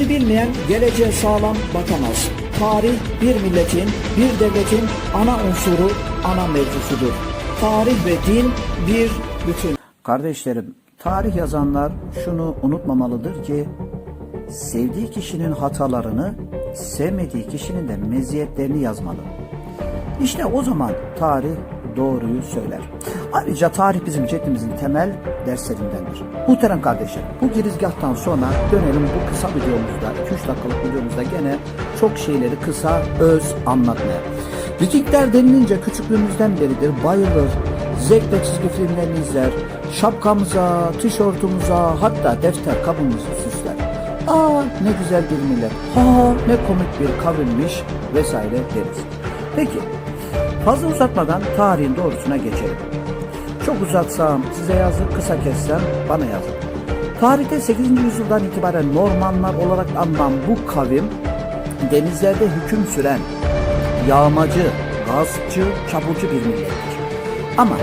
bilmeyen geleceğe sağlam bakamaz. Tarih bir milletin, bir devletin ana unsuru, ana mevzusudur. Tarih ve din bir bütün. Kardeşlerim, tarih yazanlar şunu unutmamalıdır ki sevdiği kişinin hatalarını, sevmediği kişinin de meziyetlerini yazmalı. İşte o zaman tarih doğruyu söyler. Ayrıca tarih bizim ceddimizin temel derslerindendir. Muhterem kardeşler, bu girizgahtan sonra dönelim bu kısa videomuzda, 2-3 dakikalık videomuzda gene çok şeyleri kısa, öz anlatmaya. Vikingler denilince küçüklüğümüzden beridir bayılır, zevkle çizgi filmlerini izler, şapkamıza, tişörtümüze hatta defter kabımızı süsler. Aa ne güzel bir millet, ha ne komik bir kavimmiş vesaire deriz. Peki fazla uzatmadan tarihin doğrusuna geçelim. Çok uzatsam size yazık, kısa kessem bana yazık. Tarihte 8. yüzyıldan itibaren Normanlar olarak anılan bu kavim denizlerde hüküm süren yağmacı, gaspçı, çapulcu bir millettir. Ama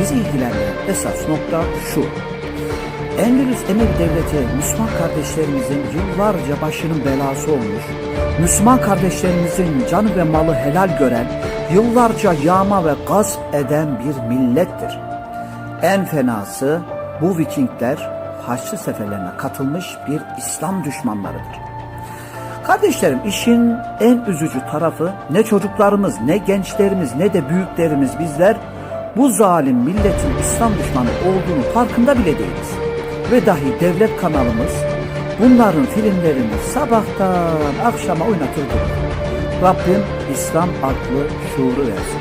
bizi ilgilendiren esas nokta şu. Endülüs Emevi Devleti Müslüman kardeşlerimizin yıllarca başının belası olmuş, Müslüman kardeşlerimizin canı ve malı helal gören, yıllarca yağma ve gasp eden bir millettir. En fenası bu Vikingler Haçlı seferlerine katılmış bir İslam düşmanlarıdır. Kardeşlerim işin en üzücü tarafı ne çocuklarımız ne gençlerimiz ne de büyüklerimiz bizler bu zalim milletin İslam düşmanı olduğunu farkında bile değiliz. Ve dahi devlet kanalımız bunların filmlerini sabahtan akşama oynatır durur. Rabbim İslam aklı şuuru versin.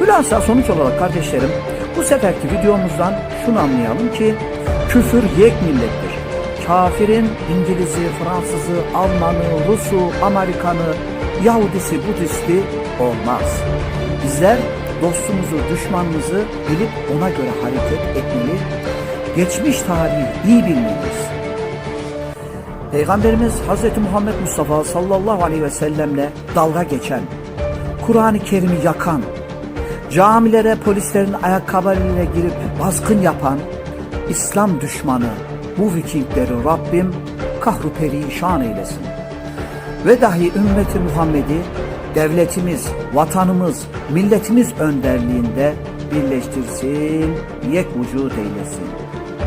Hülasa sonuç olarak kardeşlerim bu seferki videomuzdan şunu anlayalım ki küfür yek millettir. Kafirin İngiliz'i, Fransız'ı, Alman'ı, Rus'u, Amerikan'ı, Yahudisi, Budisti olmaz. Bizler dostumuzu, düşmanımızı bilip ona göre hareket etmeli, geçmiş tarihi iyi bilmeliyiz. Peygamberimiz Hz. Muhammed Mustafa sallallahu aleyhi ve sellemle dalga geçen, Kur'an-ı Kerim'i yakan, camilere polislerin ayakkabılarıyla girip baskın yapan İslam düşmanı bu Vikingleri Rabbim kahru perişan eylesin. Ve dahi ümmeti Muhammed'i devletimiz, vatanımız, milletimiz önderliğinde birleştirsin, yek vücut eylesin.